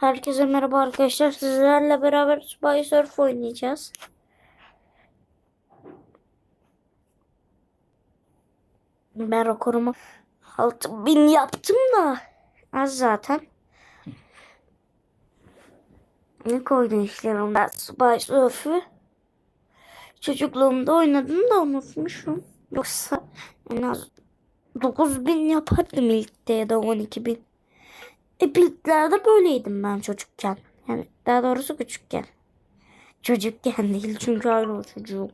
Herkese merhaba arkadaşlar. Sizlerle beraber Spy Surf oynayacağız. Ben rekorumu 6000 yaptım da az zaten. İlk oynayışlarımda Spy Surf'ü çocukluğumda oynadım da unutmuşum. Yoksa en az 9000 yapardım ilkte ya da 12000. E bilklerde böyleydim ben çocukken. Yani daha doğrusu küçükken. Çocukken değil çünkü hala çocuğum.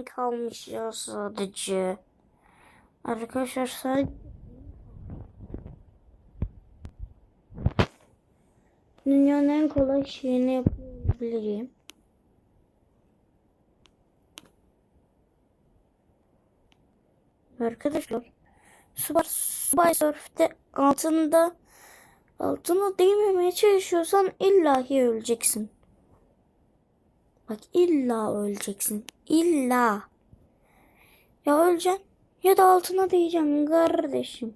Ne kalmış ya sadece. Arkadaşlar sadece Dünyanın en kolay şeyini yapabilirim. Arkadaşlar Super Spy Surf'te altında altına değmemeye çalışıyorsan illahi öleceksin. Bak illa öleceksin. İlla. Ya öleceksin ya da altına değeceksin kardeşim.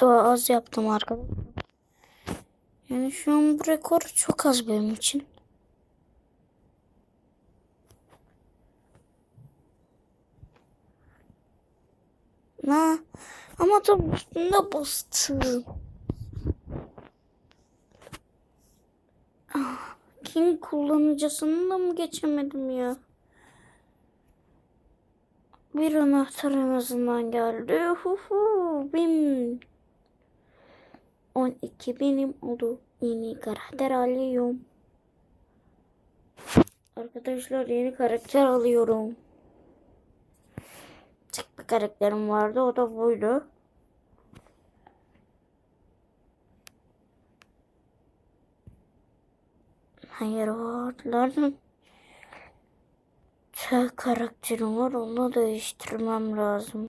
Daha az yaptım arkadaşlar. Yani şu an bu rekor çok az benim için. Na ama tam üstünde bastım. Ah, King kullanıcısını da mı geçemedim ya? Bir anahtar en azından geldi. Hu hu, bim. 12 benim oldu. Yeni karakter alıyorum. Arkadaşlar yeni karakter alıyorum. Tek bir karakterim vardı o da buydu. Hayır varlardan tek karakterim var onu değiştirmem lazım.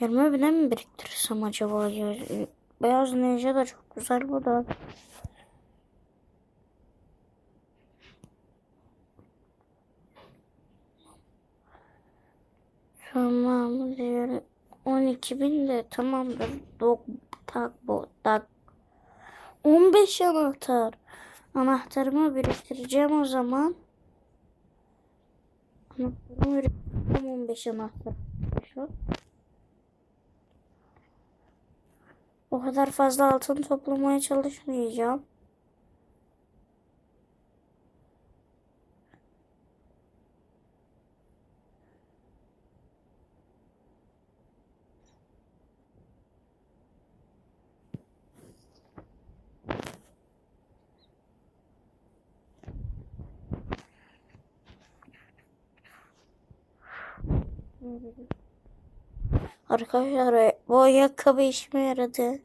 20 bine mi biriktirsem acaba? Beyaz Ninja da çok güzel bu da. Tamam diğer 12 bin de tamamdır. Dok tak bo tak. 15 anahtar. Anahtarımı biriktireceğim o zaman. Anahtarımı biriktireceğim 15 anahtar. Şu. O kadar fazla altın toplamaya çalışmayacağım. Arkadaşlar bu ayakkabı işime yaradı.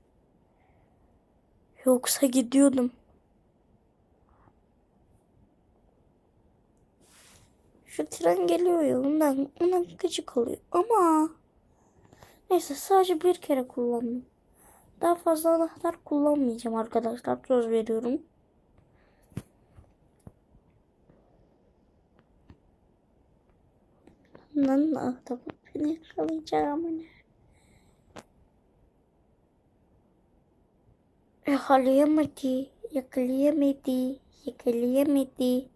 Yoksa gidiyordum. Şu tren geliyor ya ondan, ondan gıcık oluyor. Ama neyse sadece bir kere kullandım. Daha fazla anahtar kullanmayacağım arkadaşlar. Söz veriyorum. Lan ahtapot beni yakalayacağım. Ne? Yakalayamadı. Yakalayamadı. Yakalayamadı.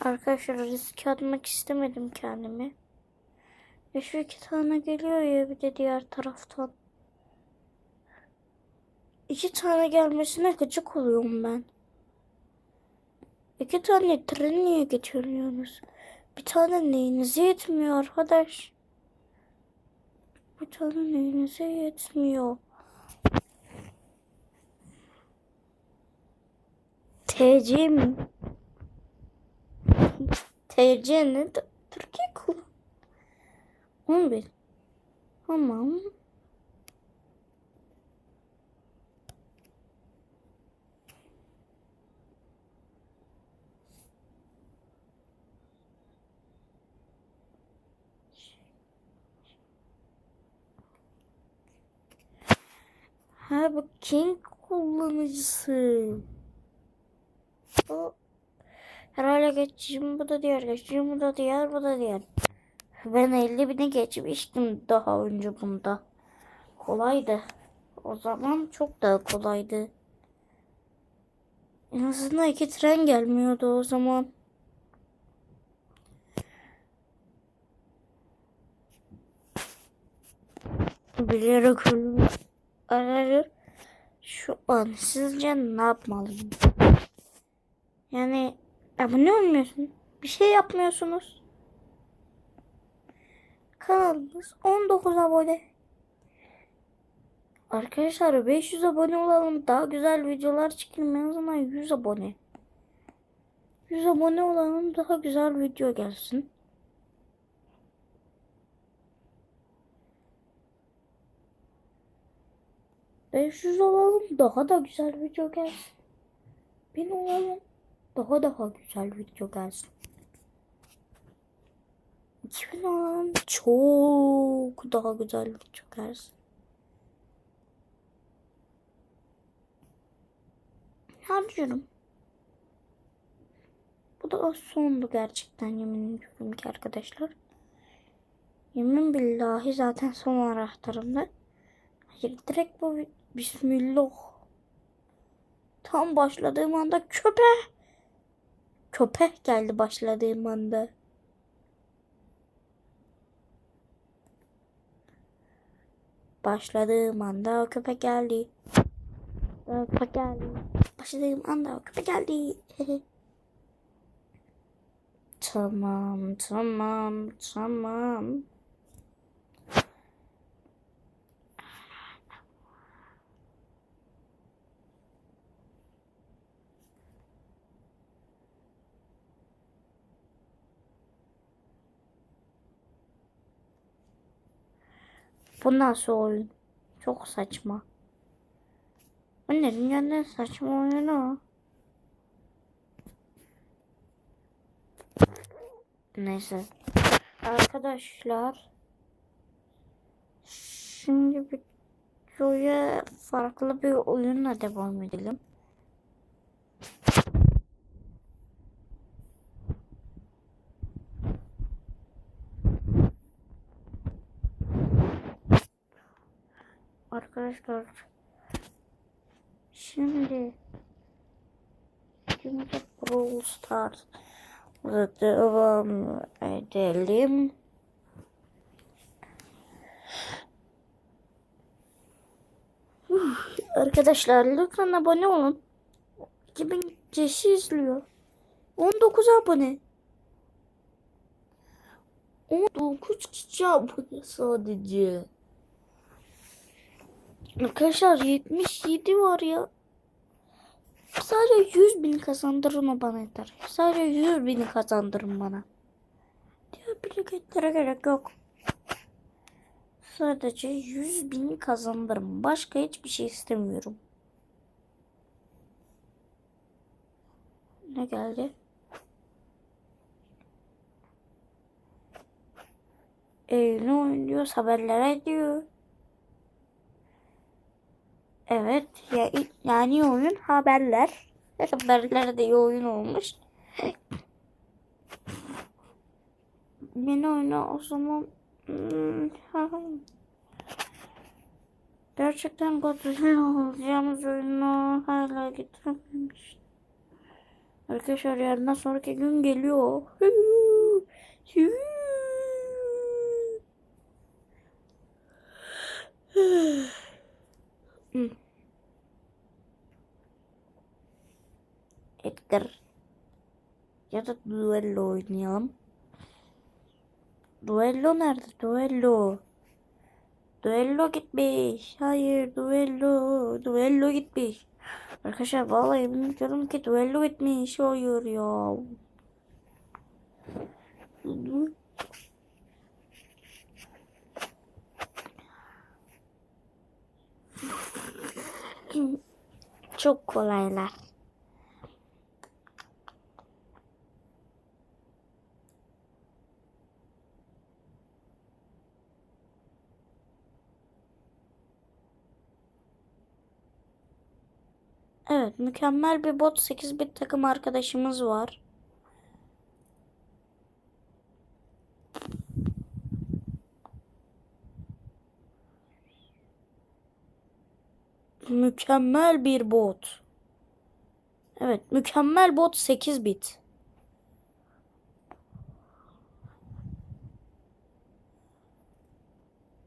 Arkadaşlar riske atmak istemedim kendimi. Ve şu iki tane geliyor ya bir de diğer taraftan. İki tane gelmesine gıcık oluyorum ben. İki tane tren niye getiriyorsunuz? Bir tane neyinize yetmiyor arkadaş? Bir tane neyinize yetmiyor? TC mi? TC ne? Türkiye kullan. 11. Tamam. Ha bu King kullanıcısı. O herhalde geçeceğim bu da diğer geçeceğim bu da diğer bu da diğer. Ben 50 bini geçmiştim daha önce bunda. Kolaydı. O zaman çok daha kolaydı. En azından iki tren gelmiyordu o zaman. Bilerek ölüm ararır. Şu an sizce ne yapmalıyım? Yani abone olmuyorsun. Bir şey yapmıyorsunuz. Kanalımız 19 abone. Arkadaşlar 500 abone olalım. Daha güzel videolar çekelim. En azından 100 abone. 100 abone olalım. Daha güzel video gelsin. Beş yüz olalım. Daha da güzel video gelsin. Bin olalım. Daha daha güzel video gelsin. 2000 olalım. Çok daha güzel video gelsin. Harcıyorum. Bu da sondu gerçekten yemin ediyorum ki arkadaşlar. Yemin billahi zaten son anahtarımda. Hayır direkt bu Bismillah. Tam başladığım anda köpek. Köpek geldi başladığım anda. Başladığım anda o köpek geldi. O köpek geldi. Başladığım anda o köpek geldi. tamam, tamam, tamam. Bu nasıl oyun? Çok saçma. Bu ne dünyanın en saçma oyunu? Neyse. Arkadaşlar. Şimdi videoya farklı bir oyunla devam edelim. Arkadaşlar şimdi şimdi Brawl Stars devam edelim. Arkadaşlar lütfen abone olun. 2000 kişi izliyor. 19 abone. 19 kişi abone sadece. Arkadaşlar 77 var ya. Sadece 100 bin kazandırın bana yeter. Sadece 100 bin kazandırın bana. Diğer bilgitlere gerek yok. Sadece 100 bin kazandırın. Başka hiçbir şey istemiyorum. Ne geldi? Ee, ne oynuyoruz? Haberler ediyor. Evet ya yani oyun haberler. Haberler de iyi oyun olmuş. Yeni oyna o zaman hmm, gerçekten Godzilla olacağımız oyunu hala getirmemiş. Arkadaşlar yarından sonraki gün geliyor. Ya da duello oynayalım. Duello nerede? Duello. Duello gitmiş. Hayır duello. Duello gitmiş. Arkadaşlar vallahi bilmiyorum ki duello gitmiş. Hayır ya. Çok kolaylar. Evet, mükemmel bir bot 8 bit takım arkadaşımız var. Mükemmel bir bot. Evet, mükemmel bot 8 bit.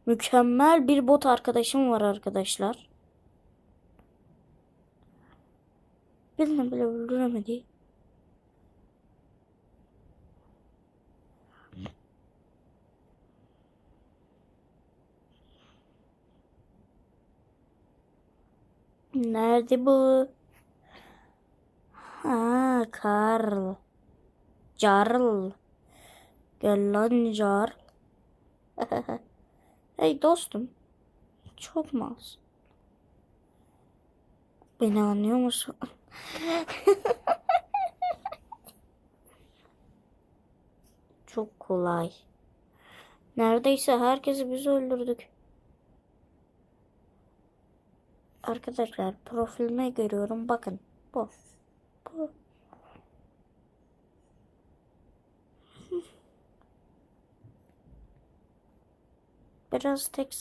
Mükemmel bir bot arkadaşım var arkadaşlar. Birini bile öldüremedi. Nerede bu? Ha, Karl. Jarl. Gel lan Jarl. hey dostum. Çok az? Beni anlıyor musun? Çok kolay. Neredeyse herkesi biz öldürdük. Arkadaşlar profilime görüyorum. Bakın. Bu. Bu. Biraz tek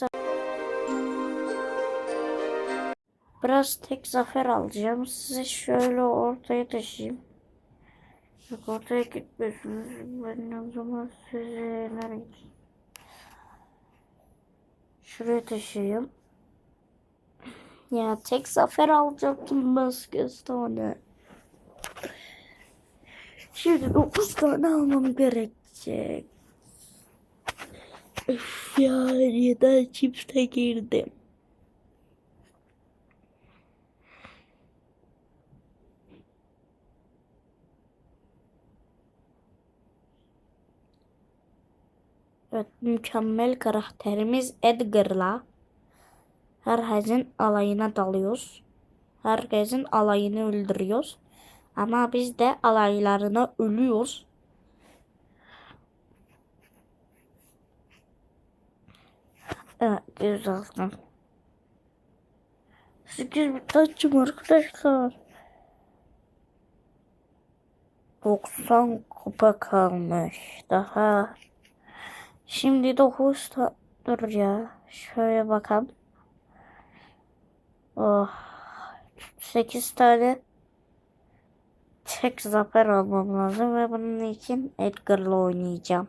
Biraz tek zafer alacağım. Size şöyle ortaya taşıyayım. Yok ortaya gitmiyorsunuz. Ben o zaman size nereye gideyim? Şuraya taşıyayım. Ya tek zafer alacaktım başka tane. Şimdi 9 tane almam gerekecek. Üf ya neden çifte girdim? Evet, mükemmel karakterimiz Edgar'la herkesin alayına dalıyoruz. Herkesin alayını öldürüyoruz. Ama biz de alaylarına ölüyoruz. Evet, güzelsin. 8 bit açım arkadaşlar. 90 kupa kalmış. Daha Şimdi 9 ta dur ya. Şöyle bakalım. Oh. 8 tane tek zafer almam lazım ve bunun için Edgar'la oynayacağım.